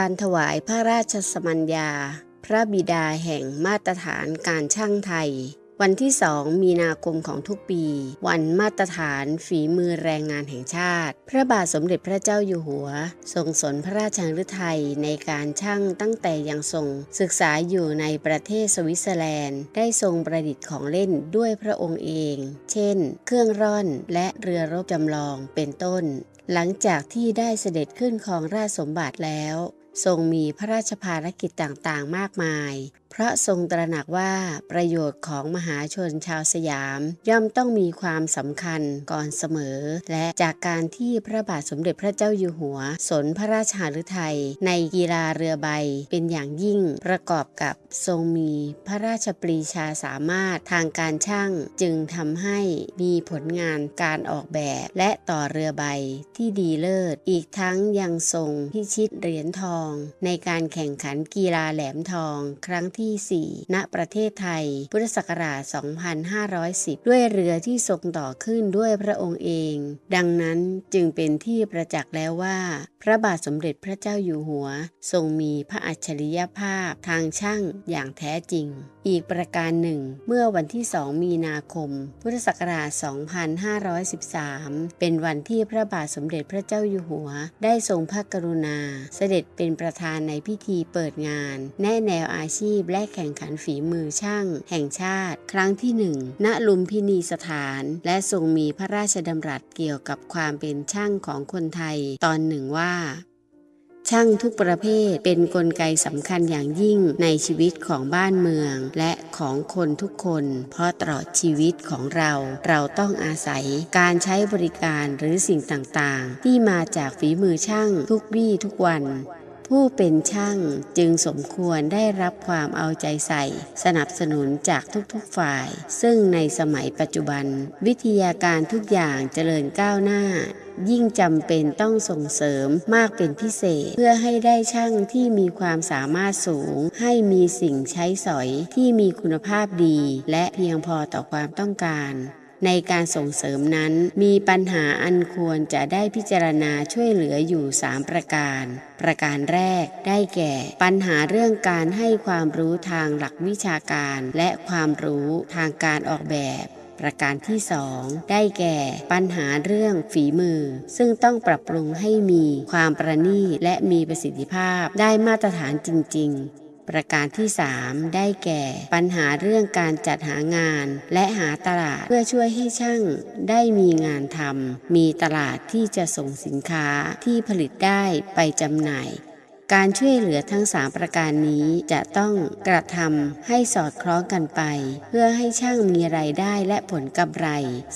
การถวายพระราชสมัญญา พระบิดาแห่งมาตรฐานการช่างไทย วันที่2มีนาคมของทุกปี วันมาตรฐานฝีมือแรงงานแห่งชาติ พระบาทสมเด็จพระเจ้าอยู่หัว ทรงสนพระราชฤทัยในการช่างตั้งแต่ยังทรงศึกษาอยู่ในประเทศสวิตเซอร์แลนด์ ได้ทรงประดิษฐ์ของเล่นด้วยพระองค์เอง เช่น เครื่องร่อนและเรือรบจำลองเป็นต้นหลังจากที่ได้เสด็จขึ้นของราชสมบัติแล้ว ทรงมีพระราชภารกิจต่างๆ มากมาย เพราะทรงตระหนักว่าประโยชน์ของมหาชนชาวสยาม ย่อมต้องมีความสำคัญก่อนเสมอ และจากการที่พระบาทสมเด็จพระเจ้าอยู่หัว สนพระราชหฤทัยในกีฬาเรือใบเป็นอย่างยิ่งประกอบกับทรงมีพระราชปรีชาสามารถทางการช่างจึงทำให้มีผลงานการออกแบบ และต่อเรือใบที่ดีเลิศ อีกทั้งยังทรงพิชิตเหรียญทอง ในการแข่งขันกีฬาแหลมทอง ครั้งที่4 ณ ประเทศไทย พุทธศักราช 2510 ด้วยเรือที่ทรงต่อขึ้นด้วยพระองค์เอง ดังนั้นจึงเป็นที่ประจักษ์แล้วว่า พระบาทสมเด็จพระเจ้าอยู่หัว ทรงมีพระอัจฉริยภาพทางช่างอย่างแท้จริง อีกประการหนึ่ง เมื่อวันที่ 2 มีนาคม พุทธศักราช 2513 เป็นวันที่พระบาทสมเด็จพระเจ้าอยู่หัว ได้ทรงพระกรุณา เสด็จเป็นประธานในพิธีเปิดงาน แนะแนวอาชีพและแข่งขันฝีมือช่าง แห่งชาติ ครั้งที่หนึ่งณลุมพินีสถาน และทรงมีพระราชดำรัสเกี่ยวกับความเป็นช่างของคนไทยตอนหนึ่งว่าช่างทุกประเภทเป็นนกลไกสำคัญอย่างยิ่งในชีวิตของบ้านเมือง และของคนทุกคน เพราะตลอดชีวิตของเรา เราต้องอาศัยการใช้บริการหรือสิ่งต่างๆ ที่มาจากฝีมือช่างทุกวี่ทุกวัน ผู้เป็นช่างจึงสมควรได้รับความเอาใจใส่ สนับสนุนจากทุกๆฝ่าย ซึ่งในสมัยปัจจุบัน วิทยาการทุกอย่างเจริญก้าวหน้ายิ่งจำเป็นต้องส่งเสริมมากเป็นพิเศษ เพื่อให้ได้ช่างที่มีความสามารถสูง ให้มีสิ่งใช้สอยที่มีคุณภาพดี และเพียงพอต่อความต้องการ ในการส่งเสริมนั้น มีปัญหาอันควรจะได้พิจารณาช่วยเหลืออยู่ 3 ประการ ประการแรกได้แก่ ปัญหาเรื่องการให้ความรู้ทางหลักวิชาการ และความรู้ทางการออกแบบประการที่ 2 ได้แก่ปัญหาเรื่องฝีมือ ซึ่งต้องปรับปรุงให้มีความประณีตและมีประสิทธิภาพได้มาตรฐานจริง ๆ ประการที่ 3 ได้แก่ ปัญหาเรื่องการจัดหางาน และหาตลาดเพื่อช่วยให้ช่างได้มีงานทำมีตลาดที่จะส่งสินค้าที่ผลิตได้ไปจำหน่าย การช่วยเหลือทั้งสามประการนี้จะต้องกระทำให้สอดคล้องกันไป เพื่อให้ช่างมีไรายได้และผลกำไร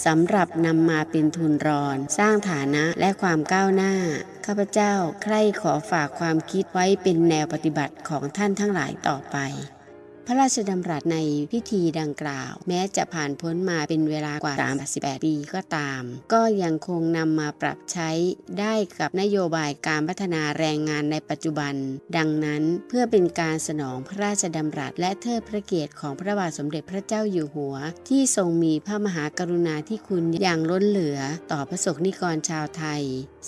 สำหรับนำมาเป็นทุนรอน สร้างฐานะและความก้าวหน้า ข้าพเจ้าใคร่ขอฝากความคิดไว้เป็นแนวปฏิบัติของท่านทั้งหลายต่อไป พระราชดำรัสในพิธีดังกล่าว แม้จะผ่านพ้นมาเป็นเวลากว่า 38 ปีก็ตาม ก็ยังคงนำมาปรับใช้ได้กับนโยบายการพัฒนาแรงงานในปัจจุบัน ดังนั้นเพื่อเป็นการสนองพระราชดำรัสและเทิดพระเกียรติของพระบาทสมเด็จพระเจ้าอยู่หัว ที่ทรงมีพระมหากรุณาธิคุณอย่างล้นเหลือต่อพระสงฆ์นิกรชาวไทย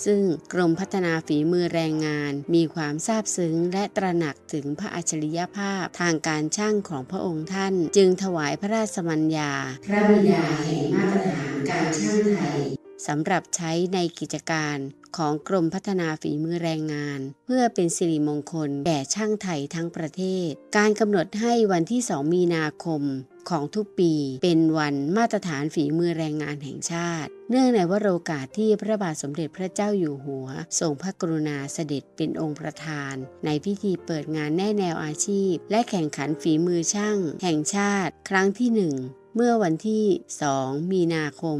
ซึ่งกรมพัฒนาฝีมือแรงงาน มีความซาบซึ้งและตระหนักถึงพระอัจฉริยภาพทางการช่างของพระองค์ท่าน จึงถวายพระราชสมัญญา พระบิดาแห่งมาตรฐานการช่างไทยสำหรับใช้ในกิจการของกรมพัฒนาฝีมือแรงงาน เพื่อเป็นสิริมงคลแก่ช่างไทยทั้งประเทศ การกำหนดให้วันที่ 2 มีนาคม ของทุกปีเป็นวันมาตรฐานฝีมือแรงงานแห่งชาติ เนื่องในวโรกาสที่พระบาทสมเด็จพระเจ้าอยู่หัวทรงพระกรุณาเสด็จเป็นองค์ประธาน ในพิธีเปิดงานแน่แนวอาชีพ และแข่งขันฝีมือช่าง แห่งชาติ ครั้งที่หนึ่งเมื่อวันที่ 2 มีนาคม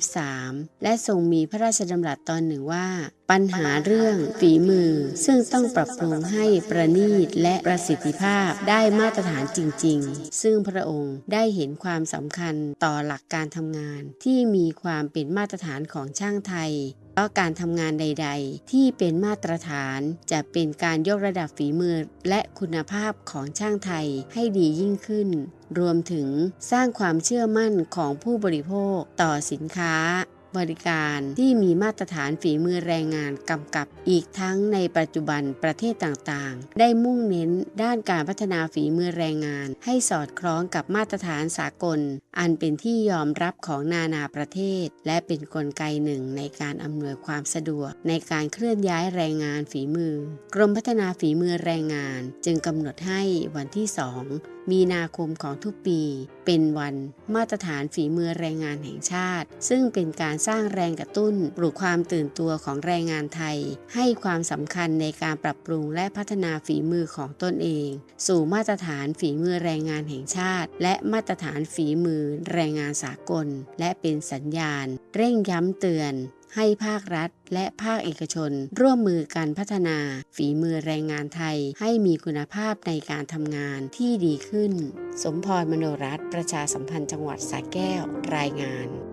2513 และทรงมีพระราชดำรัสตอนหนึ่งว่า ปัญหาเรื่องฝีมือซึ่งต้องปรับปรุงให้ประณีตและประสิทธิภาพได้มาตรฐานจริง ๆ ซึ่งพระองค์ได้เห็นความสำคัญต่อหลักการทำงาน ที่มีความเป็นมาตรฐานของช่างไทยเพราะการทำงานใด ๆ ที่เป็นมาตรฐานจะเป็นการยกระดับฝีมือและคุณภาพของช่างไทยให้ดียิ่งขึ้น รวมถึงสร้างความเชื่อมั่นของผู้บริโภคต่อสินค้า บริการที่มีมาตรฐานฝีมือแรงงานกำกับ อีกทั้งในปัจจุบันประเทศต่างๆ ได้มุ่งเน้นด้านการพัฒนาฝีมือแรงงาน ให้สอดคล้องกับมาตรฐานสากล อันเป็นที่ยอมรับของนานาประเทศ และเป็นนกลไกหนึ่งในการอำนวยความสะดวก ในการเคลื่อนย้ายแรงงานฝีมือ กรมพัฒนาฝีมือแรงงาน จึงกำหนดให้วันที่ 2มีนาคมของทุกปี เป็นวันมาตรฐานฝีมือแรงงานแห่งชาติ ซึ่งเป็นการสร้างแรงกระตุ้นปลุกความตื่นตัวของแรงงานไทย ให้ความสำคัญในการปรับปรุงและพัฒนาฝีมือของตนเอง สู่มาตรฐานฝีมือแรงงานแห่งชาติ และมาตรฐานฝีมือแรงงานสากล และเป็นสัญญาณ เร่งย้ำเตือน ให้ภาครัฐ และภาคเอกชน ร่วมมือกันพัฒนา ฝีมือแรงงานไทย ให้มีคุณภาพในการทำงานที่ดีขึ้น สมพรมโนรัตประชาสัมพันธ์จังหวัดสระแก้ว รายงาน